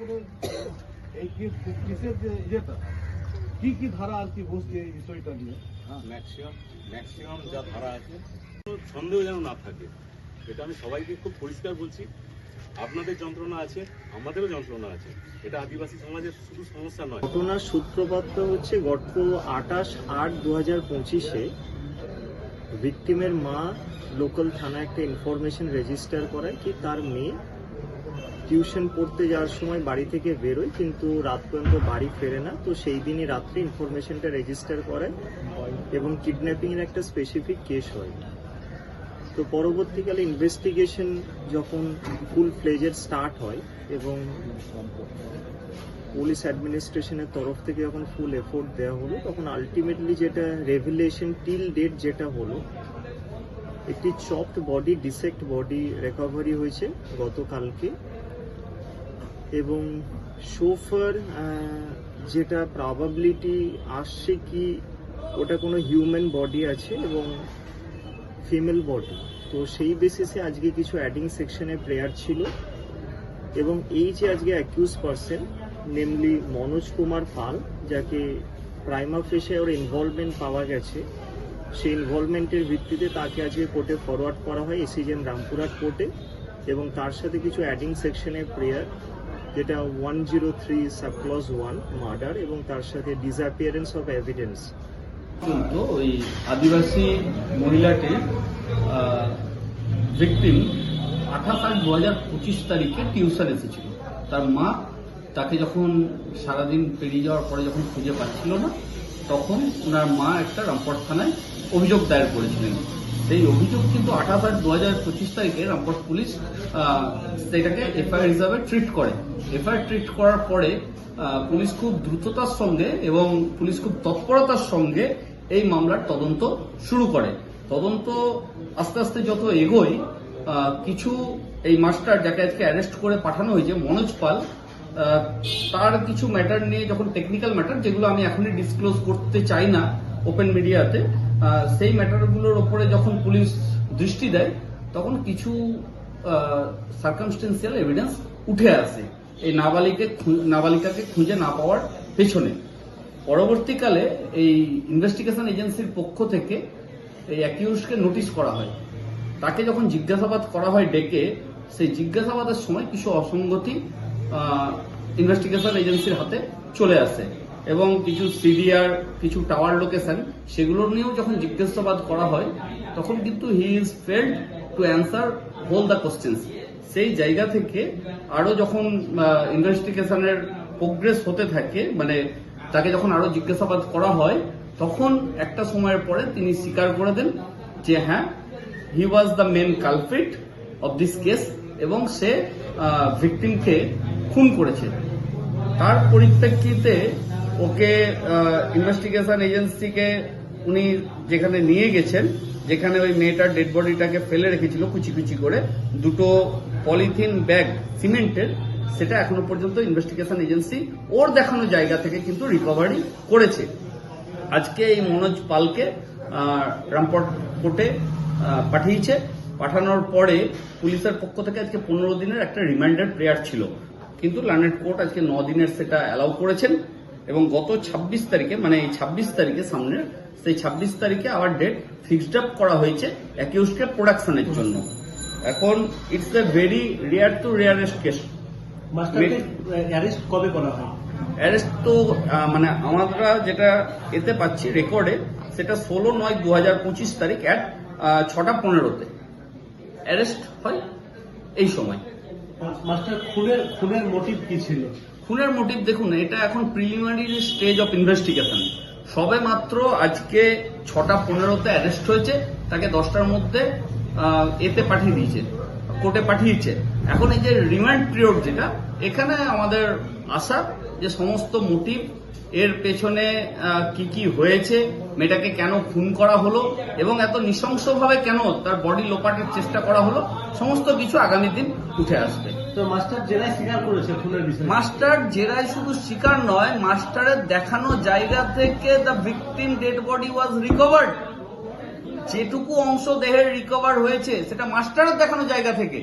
করে এই কেস যে ইয়েটা? কি কি ধারা আর কি বসছে এই বিষয়টা নিয়ে? হ্যাঁ। ম্যাক্সিমাম ম্যাক্সিমাম যা ধারা আছে সন্দেহ যেন না থাকে এটা আমি সবাইকে খুব পরিষ্কার বলছি। আপনাদের যন্ত্রণা আছে আমাদেরও যন্ত্রণা আছে। এটা আদিবাসী সমাজের শুধু সমস্যা নয়। ঘটনার সূত্রপাতটা হচ্ছে গত আঠাশ আট দু হাজার পঁচিশে ভিকটিমের মা লোকাল থানায় একটা ইনফরমেশন রেজিস্টার করায় কি তার মেয়ে টিউশন পড়তে যাওয়ার সময় বাড়ি থেকে বেরোয় কিন্তু রাত পর্যন্ত বাড়ি ফেরে না। তো সেই দিনই রাত্রে ইনফরমেশনটা রেজিস্টার করে এবং কিডন্যাপিং এর একটা স্পেসিফিক কেস হয়। তো পরবর্তীকালে ইনভেস্টিগেশন যখন ফুল ফ্লেজের স্টার্ট হয় এবং পুলিশ অ্যাডমিনিস্ট্রেশনের তরফ থেকে যখন ফুল এফোর্ট দেওয়া হলো, তখন আলটিমেটলি যেটা রেভুলেশন টিল ডেট যেটা হলো, একটি chopped body dissect body recovery হয়েছে গতকালকে। এবং সোফার যেটা প্রবাবিলিটি আসছে কি, ওটা কোনো হিউম্যান বডি আছে এবং ফিমেল বডি তো সেই বেসিসে আজকে কিছু অ্যাডিং সেকশনে প্রেয়ার ছিল এবং এই যে আজকে accused person namely Manoj Kumar Pal, যাকে প্রাইমা ফেসে ওর ইনভলভমেন্ট পাওয়া গেছে, সেই ইনভলভমেন্টের ভিত্তিতে তাকে আজকে কোর্টে ফরওয়ার্ড করা হয় এসিজেন রামপুরহাট কোর্টে এবং তার সাথে কিছু অ্যাডিং সেকশনের প্রেয়ার যেটা one zero three subclause one murder এবং তার সাথে ডিসঅ্যাপিয়ারেন্স অফ এভিডেন্স পর্যন্ত ওই আদিবাসী মহিলাটি ভিকটিম আঠাশ আট দু হাজার পঁচিশ তারিখে টিউশন এসেছিল। তার মা তাকে যখন সারাদিন পেরিয়ে যাওয়ার পরে যখন খুঁজে পাচ্ছিল না, তখন ওনার মা একটা রামপট থানায় অভিযোগ দায়ের করেছিলেন। সেই অভিযোগ কিন্তু আঠাশ আট দু হাজার পঁচিশ তারিখে রামপুর পুলিশ সেটাকে এফআইআর হিসাবে ট্রিট করে। এফআইআর ট্রিট করার পরে পুলিশ খুব দ্রুততার সঙ্গে এবং পুলিশ খুব তৎপরতার সঙ্গে এই মামলার তদন্ত শুরু করে। তদন্ত আস্তে আস্তে যত এগোয় কিছু এই মাস্টার যাকে আজকে অ্যারেস্ট করে পাঠানো হয়েছে, মনোজ পাল তার কিছু ম্যাটার নিয়ে যখন টেকনিক্যাল ম্যাটার যেগুলো আমি এখনই ডিসক্লোজ করতে চাই না ওপেন মিডিয়াতে সেই ম্যাটারগুলোর ওপরে যখন পুলিশ দৃষ্টি দেয়, তখন কিছু সার্কামস্টেন্সিয়াল এভিডেন্স উঠে আসে এই নাবালিকে নাবালিকাকে খুঁজে না পাওয়ার পেছনে। পরবর্তীকালে এই ইনভেস্টিগেশন এজেন্সির পক্ষ থেকে এই অ্যাকিউজকে নোটিশ করা হয়। তাকে যখন জিজ্ঞাসাবাদ করা হয় ডেকে, সেই জিজ্ঞাসাবাদের সময় কিছু অসঙ্গতি ইনভেস্টিগেশন এজেন্সির হাতে চলে আসে। এবং কিছু সিডিআর, কিছু টাওয়ার লোকেশন সেগুলো নিয়েও যখন জিজ্ঞাসাবাদ করা হয়, তখন কিন্তু he is failed to answer whole the questions সেই জায়গা থেকে আরও যখন ইনভেস্টিগেশনের প্রোগ্রেস হতে থাকে মানে তাকে যখন আরও জিজ্ঞাসাবাদ করা হয়, তখন একটা সময়ের পরে তিনি স্বীকার করে দেন যে হ্যাঁ he was the main culprit of this case এবং সে ভিকটিমকে খুন করেছে। তার পরিপ্রেক্ষিতে ওকে ইনভেস্টিগেশন এজেন্সিকে উনি যেখানে নিয়ে গেছেন, যেখানে ওই মেয়েটার ডেড বডিটাকে ফেলে রেখেছিল কুচি কুচি করে, দুটো পলিথিন ব্যাগ সিমেন্টের সেটা এখনও পর্যন্ত ইনভেস্টিগেশন এজেন্সি ওর দেখানো জায়গা থেকে কিন্তু রিকভারি করেছে। আজকে এই মনোজ পালকে রামপট কোর্টে পাঠিয়েছে। পাঠানোর পরে পুলিশের পক্ষ থেকে আজকে পনেরো দিনের একটা রিমাইন্ডার প্রেয়ার ছিল। কিন্তু লার্নেট কোর্ট আজকে ন দিনের সেটা অ্যালাউ করেছেন। এবং গত ২৬ তারিখে মানে এই ছাব্বিশ তারিখে সামনের সেই ছাব্বিশ তারিখে আবার ডেট ফিক্সড আপ করা হয়েছে অ্যাকিউজকে প্রোডাকশনের জন্য। এখন it's a very rare to rarest case arrest কবে করা হয়? অ্যারেস্ট তো মানে আমরা যেটা এতে পাচ্ছি রেকর্ডে সেটা ষোলো নয় দু হাজার পঁচিশ তারিখ অ্যাট ছটা পনেরোতে। অ্যারেস্ট হয় এই সময়। মাস্টার খুনের খুনের মোটিভ কি ছিল? খুনের মোটিভ দেখুন, এটা এখন প্রিলিমিনারি স্টেজ অফ ইনভেস্টিগেশন সবে মাত্র আজকে ছটা পনেরোতে অ্যারেস্ট হয়েছে, তাকে দশটার মধ্যে এতে পাঠিয়ে দিয়েছে। কোর্টে পাঠিয়েছে। এখন এই যে রিমান্ড পিরিয়ড যেটা এখানে আমাদের আশা যে সমস্ত মোটিভ এর পেছনে কি কি হয়েছে মেয়েটাকে কেন খুন করা হলো এবং এত নৃশংসভাবে কেন তার বডি লোপাটের চেষ্টা করা হলো সমস্ত কিছু আগামী দিন উঠে আসবে। তো মাস্টার জেলায় স্বীকার করেছে খুনের বিষয়ে? মাস্টার জেরায় শুধু শিকার নয় মাস্টারের দেখানো জায়গা থেকে the victim dead body was recovered যেটুকু অংশ দেহের রিকভার হয়েছে সেটা মাস্টারের দেখানো জায়গা থেকে।